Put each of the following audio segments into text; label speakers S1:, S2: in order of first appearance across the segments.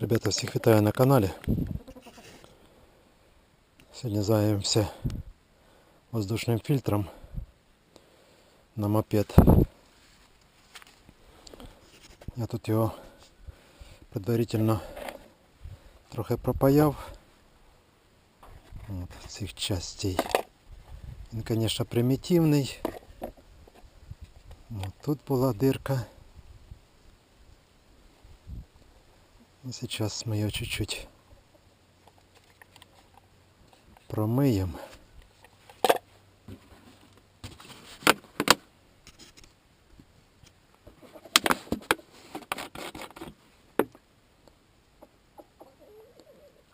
S1: Ребята, всіх вітаю на каналі. Сьогодні займемося воздушним фільтром на мопед. Я тут його предварительно трохи пропаяв От, цих частей. Він, звісно, примітивний. От тут була дирка. Сейчас мы ее чуть-чуть промыем.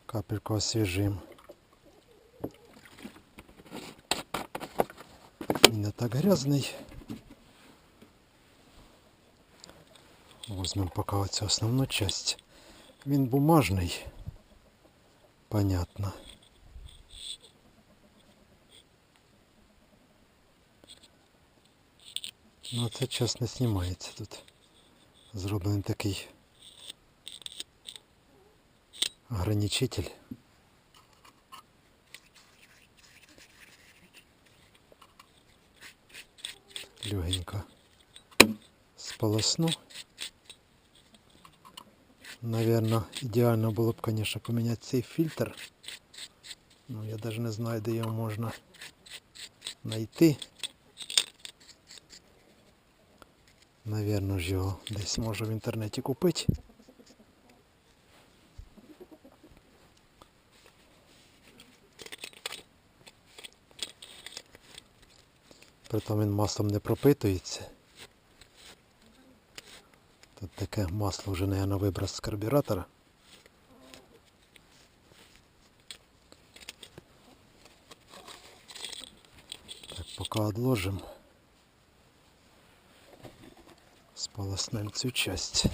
S1: Капельку освежим. Не так грязний. Возьмем пока оцю основну часть. Він бумажний. Понятно. Ну це час не знімається тут. Зроблений такий ограничитель. Легенько сполосну. Наверное, ідеально було б, конечно, поміняти цей фільтр. Ну, я даже не знаю, де його можна знайти. Наверно ж його десь можу в інтернеті купити. Притом він маслом не пропитується. Таке масло вже, наверное, виброс з карбюратора. Так, поки отложим. Сполоснем цю часть.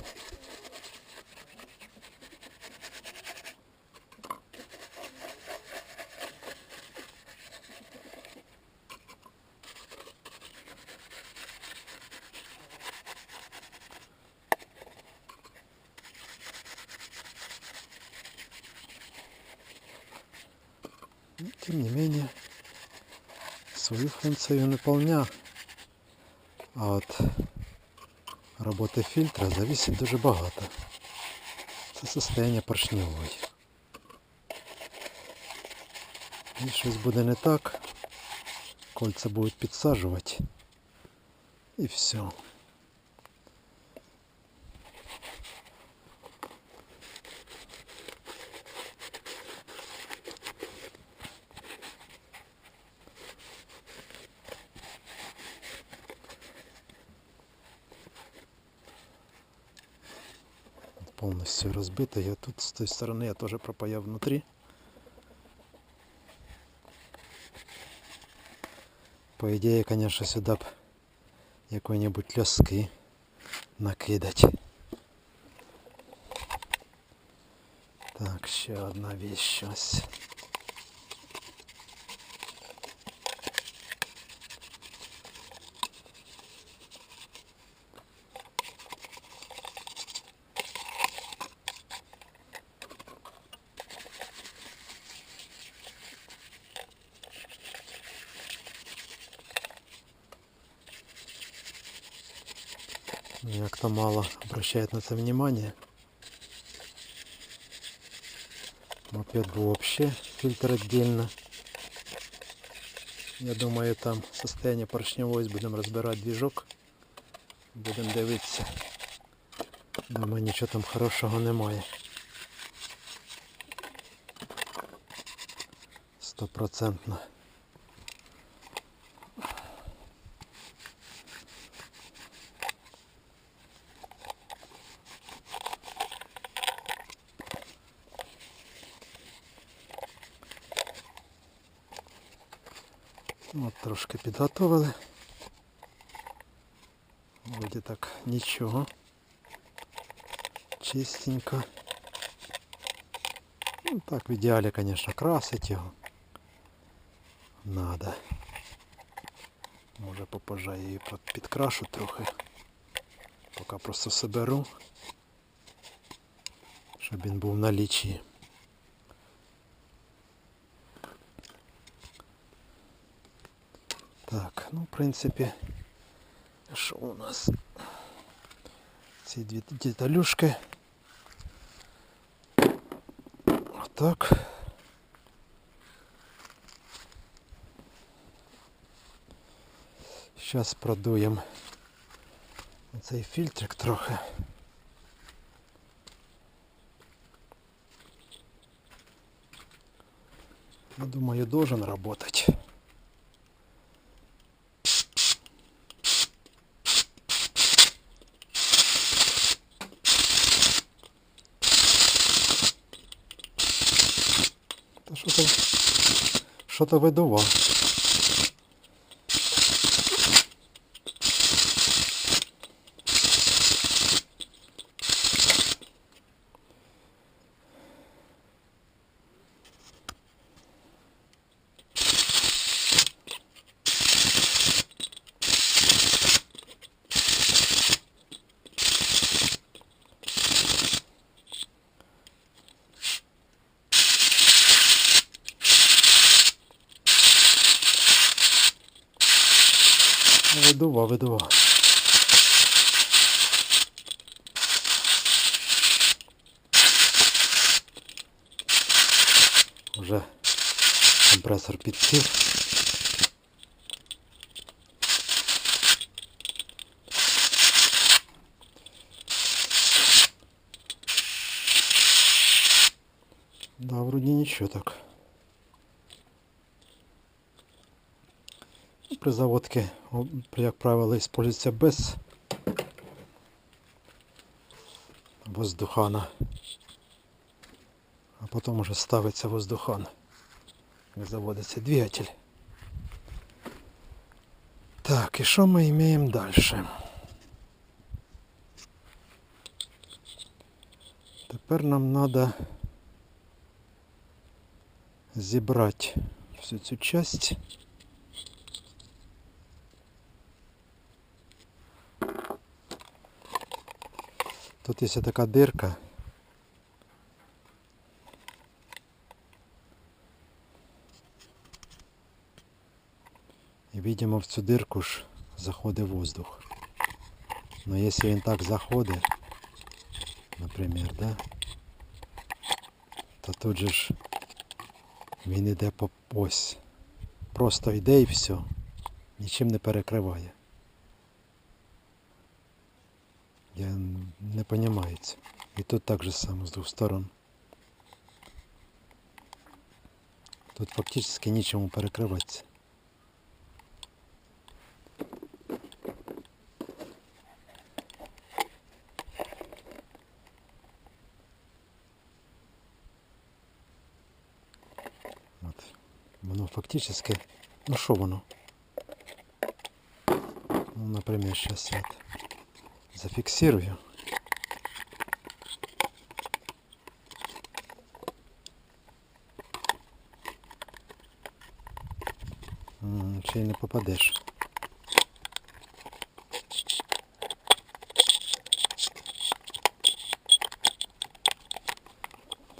S1: Свою функцию наповня. А от роботи фільтра зависить дуже багато. Це состояние поршньової. І щось буде не так, кольця будуть підсаджувати. І все. Полностью разбито. Я тут с той стороны я тоже пропаял внутри. По идее, конечно, сюда б якої-небудь ляски накидать. Так, ще одна вещь ось. просто мало обращает на это внимание. Мопед вообще, фильтр отдельно. Я думаю, там состояние поршневой будем разбирать движок. Будем дивиться. Думаю, ничего там хорошего немає. 100%. Трошки підготовили. Вроді так нічого. Чистенько. Ну так в ідеалі, звісно, красить його. Надо. Може попозже я її підкрашу трохи. Поки просто соберу. Щоб він був в налічі. Так, ну в принципі, що у нас? Ці дві деталюшки. Отак. Зараз продуємо цей фільтрик трохи. Я думаю, должен работать. Що то, що то видував? Компресор підсів. Да, вроде ничего так. При заводці, як правило, использується без воздухана. А потім уже ставиться воздухан. Як заводиться двигатель. Так, і що ми маємо далі? Тепер нам треба зібрати всю цю часть. Тут є така дирка. Видимо в цю дирку ж заходить воздух. Но якщо він так заходить, наприклад, да, то тут же ж він іде по ось. Просто йде і все. Нічим не перекриває. Я не це. І тут так же само з двох сторон. Тут фактично нічому перекриватися. От. Воно фактически, ну що воно? Ну, например, сейчас я это зафиксирую. М, Ще й не попадеш.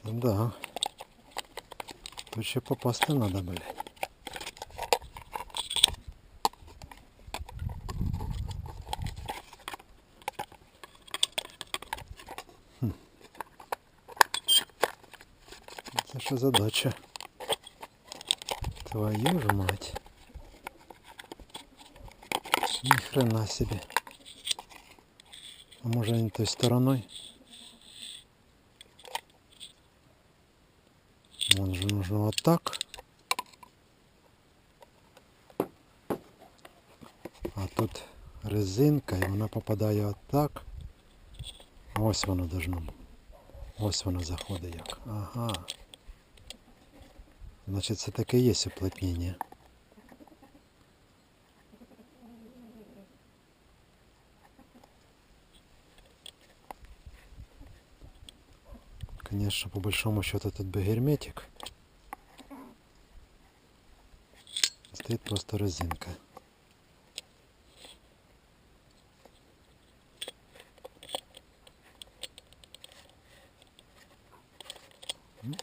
S1: Да. Тут ще попасти надо, блядь. Хм. Це що задача? Твою ж мать. Ни хрена себе. А може не той стороною? Вон же нужно вот так. А тут резинка і вона попадає отак. Ось воно должно. бу- Ось воно заходить як. Ага. Значить це таке є уплотнення. Конечно, по большому счету тут бы герметик. Стоит просто резинка.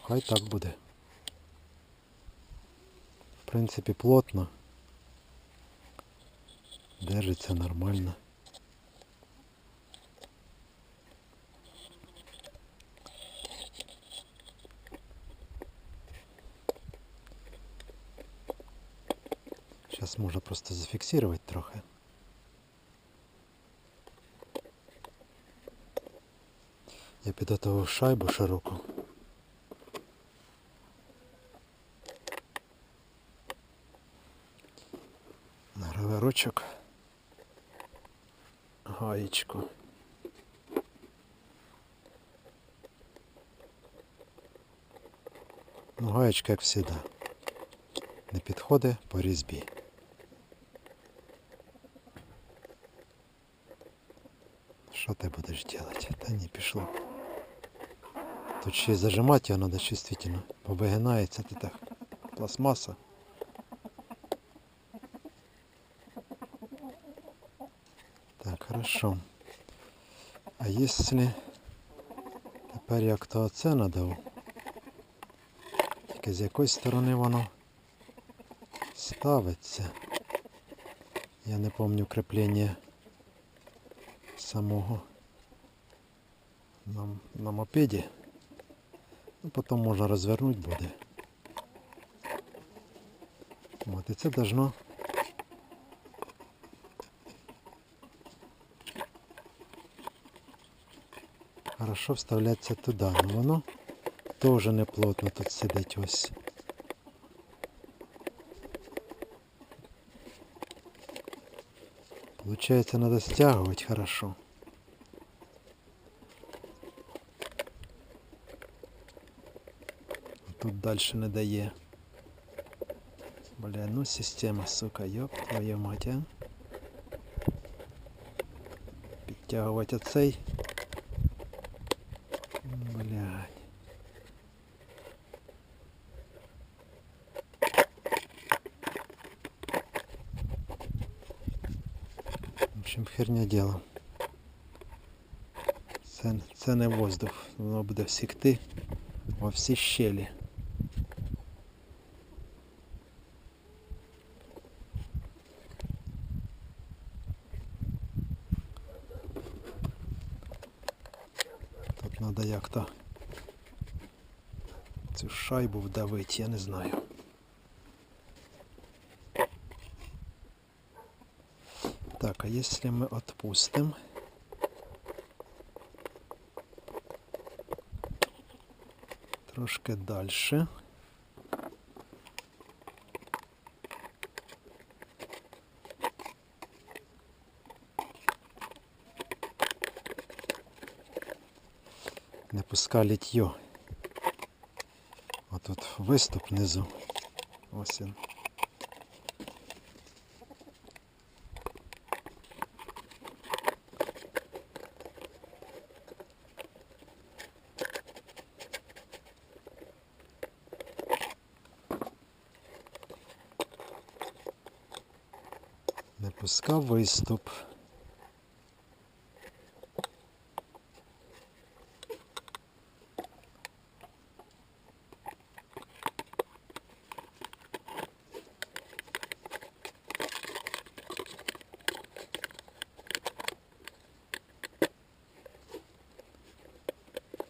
S1: хай так буде. В принципі, плотно. Держиться нормально. Сейчас можно просто зафиксировать трохи. Я підготував шайбу широку. На граверочок. Гаєчку. Ну, гаєчка, як завжди. Не підходить по різьбі. Що ти будеш робити? Та ні, пішло. Тут ще й зажимати його треба чувствительно. Бо вигинається ти так. Пластмаса. Так, хорошо. А если тепер як то оце надав? Тільки з якої сторони воно ставиться. Я не пам'ятаю креплення самого на, на мопеді. Ну, потім можна розвернути буде. От, і це должно хорошо вставлятися туди. Ну воно теж не плотно тут сидить ось. Получается, надо стягивать хорошо. Тут дальше не дає. Бля, ну система, сука, ёб твою мать, а. Підтягувати оцей. Херня діло. Це, це не воздух, воно буде всікти во всі щелі. Тут треба як-то цю шайбу вдавити, я не знаю. А если мы отпустим? Трошки дальше. Не пускай літьо. Тут виступ внизу. Ось він. Пускав виступ.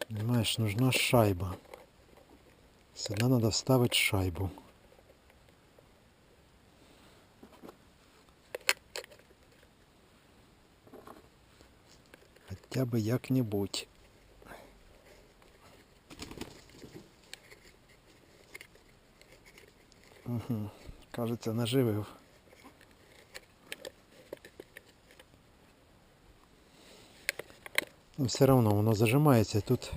S1: Понимаешь, нужна шайба. Сюда надо вставить шайбу. Хотя бы як-нибудь. Угу. Кажется, наживив. Ну, все равно воно зажимається, тут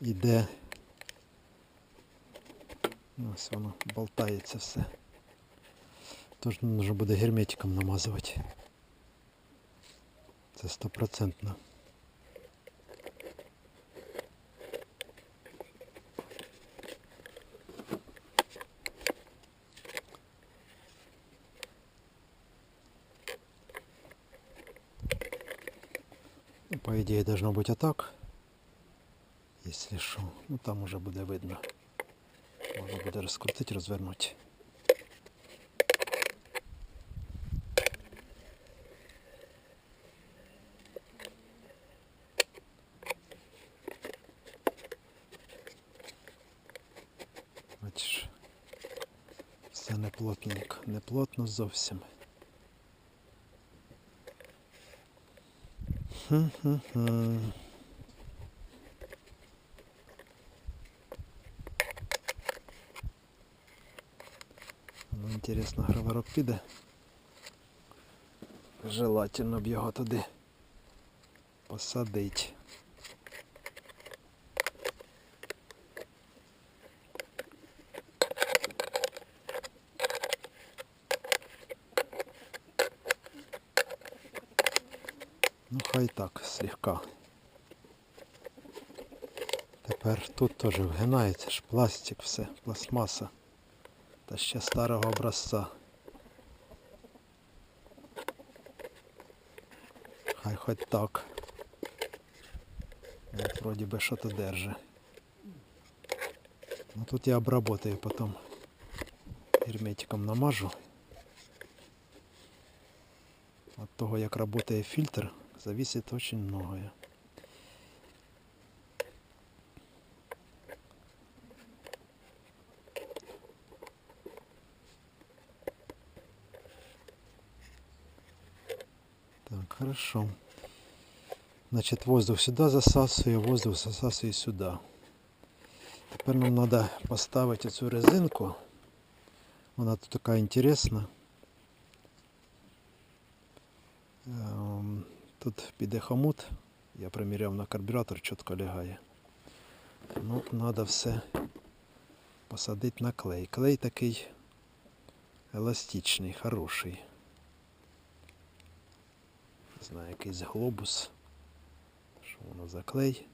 S1: іде. Ось воно болтається все. Тож нужно буде герметиком намазувати. Це стопроцентно. Ну, По идее должно быть а так. Якщо що, ну там уже буде видно. Можна буде розкрутити, розвернути. Бачиш, все не плотненько, не плотно зовсім. Хм-хм-хм. Ну, інтересно, граварок піде. Желательно б його туди посадить. Хай так, слегка. Тепер тут теж вгинається ж пластик, все, пластмаса. Та ще старого образця. Хай хоч так. От вроді би що то держи. Ну тут я обработаю потім. Герметиком намажу. От того як працює фільтр, зависит очень многое. Так, хорошо. Значит, воздух сюда засасываю, воздух засасываю сюда. Тепер нам треба поставити цю резинку. Вона тут така інтересна. Тут піде хомут. Я приміряв на карбюратор, чітко лягає. Ну, треба все посадити на клей. Клей такий еластичний, хороший. Не знаю, якийсь глобус. Що воно за клей?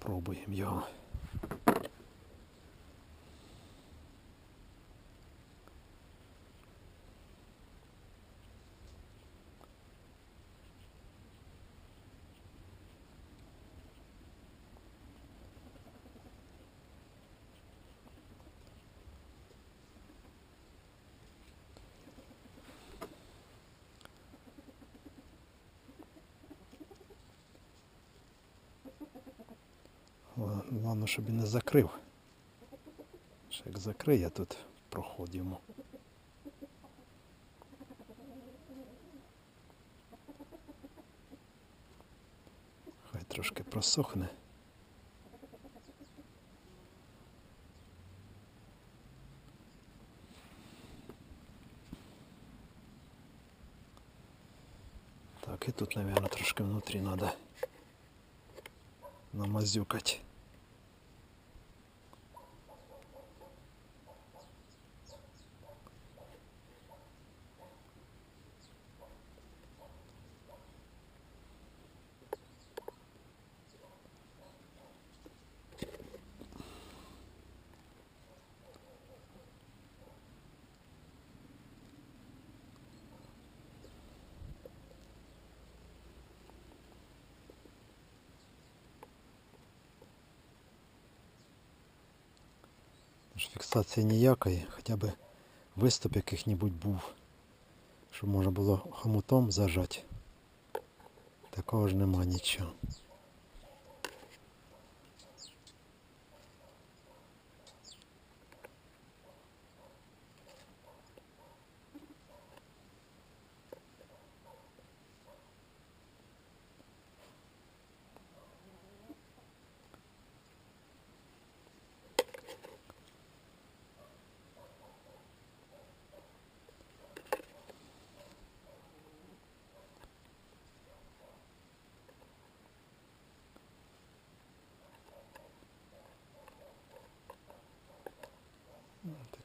S1: Попробуємо його. Головне, щоб і не закрив. Ще як закриє тут проход йому. Хай трошки просохне. Так, і тут, наверное, трошки внутрі надо намазюкать. Ж Фіксації ніякої, хоча б виступ яких-небудь був, щоб можна було хомутом зажати. Такого ж нема нічого.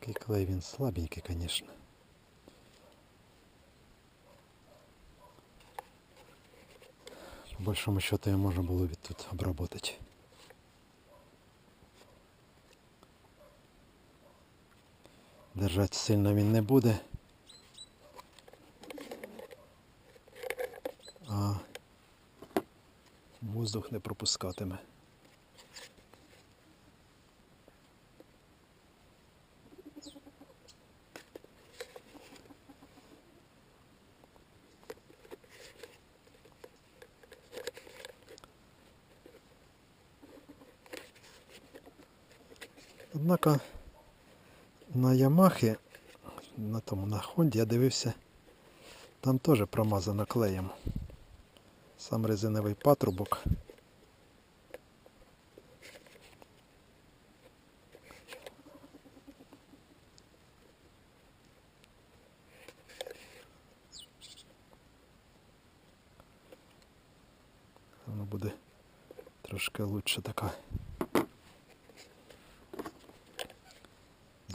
S1: Такий клей він слабенький, конечно. По большому счету я можно было ведь тут обработать. Держать сильно він не буде. А воздух не пропускатиме. Однако на Ямахі, на тому на Хонді я дивився, там теж промазано клеєм. Сам резиновий патрубок. Воно буде трошки лучше така.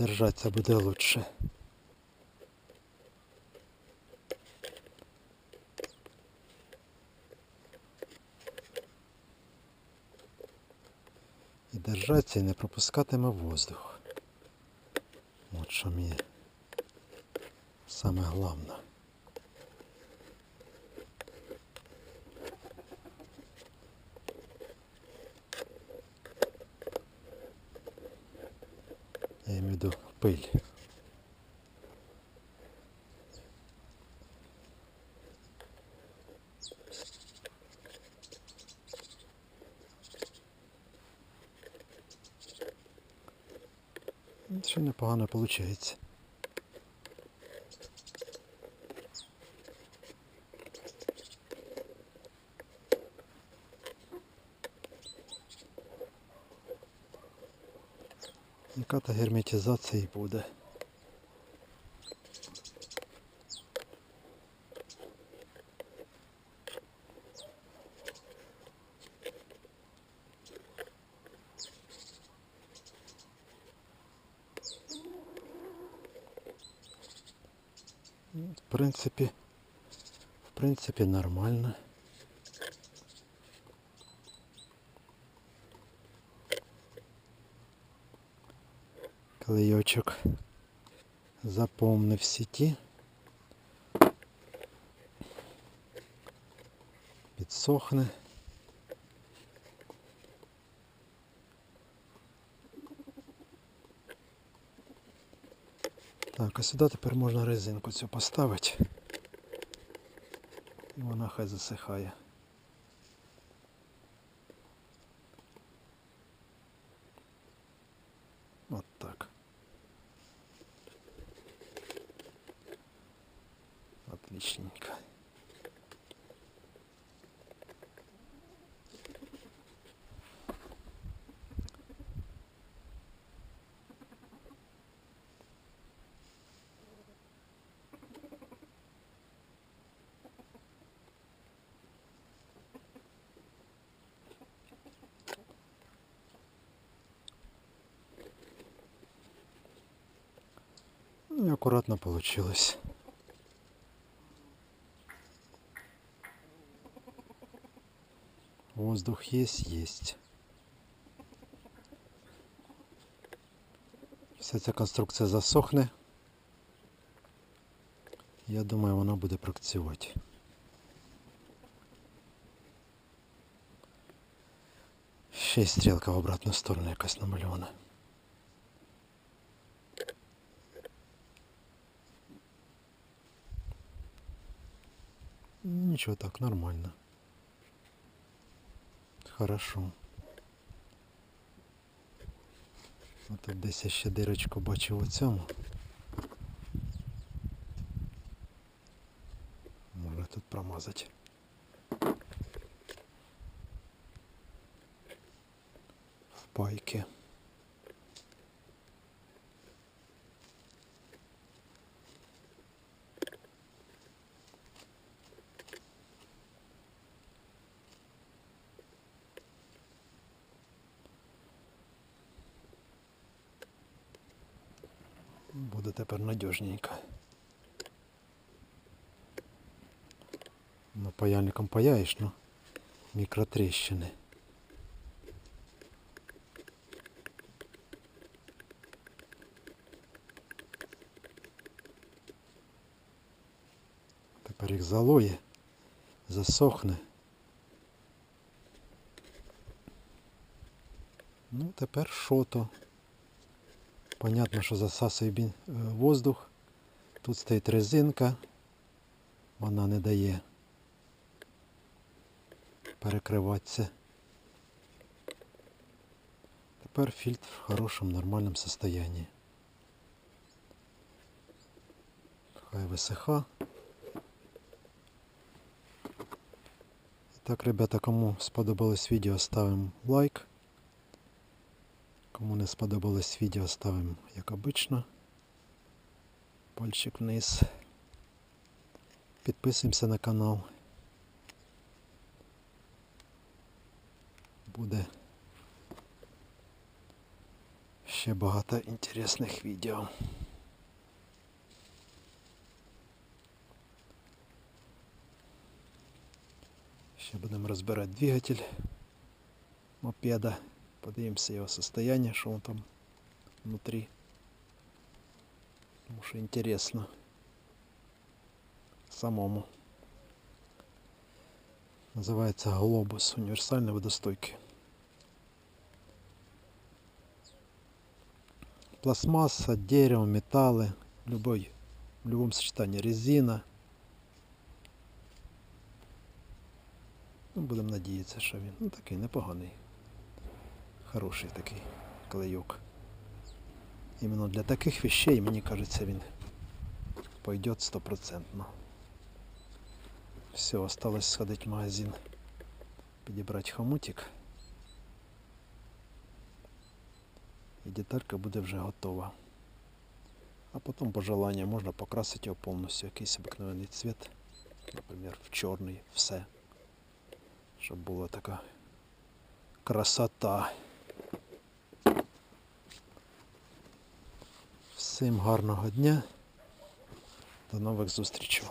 S1: Держаться буде лучше. І держаться і не пропускатиме воздух. От що мені саме головне. Я пыль. Що непогано виходить. Яка-то герметизація і буде. Ну, В принципі, в принципі, нормально. Клейочок в сіті. Підсохне. Так, а сюди тепер можна резинку цю поставити. І вона хай засихає. Отличненько. Аккуратно получилось. Воздух есть, есть. Вся ця конструкція засохне. Я думаю, вона буде працювати. Ще й стрілка в обратну сторону якась намальована. Ничего так, нормально. Хорошо. А тут десь я ще дирочку бачив у цьому. Можна тут промазати. В пайки. Буде тепер надіжненько. Ну, паяльником паяєш, ну мікротріщини. Тепер їх залоє, засохне. Ну, тепер шото. Понятно, що засасує е, воздух. Тут стоїть резинка. Вона не дає перекриватися. Тепер фільтр в хорошому нормальному состоянии. Хай висиха. Так, ребята, кому сподобалось відео, ставимо лайк. Кому не сподобалось відео, ставимо, як обично, пальчик вниз. Підписуємося на канал. Буде ще багато інтересних відео. Ще будемо розбирати двигатель мопеда. Подивимося його состояние, що він там внутрі. Тому що інтересно самому. Називається глобус універсальний водостойкий. Пластмасса, дерево, металли, любой, в любом сочетании резина. Ну, будемо надіятися, що він ну, такий непоганий. Хороший такий клейок. Іменно для таких вещей, мені кажеться, він пойдет стопроцентно. Все, осталось сходить в магазин, підібрати хомутик. І деталька буде вже готова. А потім по желанню можна покрасити його повністю, якийсь обикновений цвіт, наприклад, в чорний, все. Щоб була така красота. Всім гарного дня. До нових зустрічей.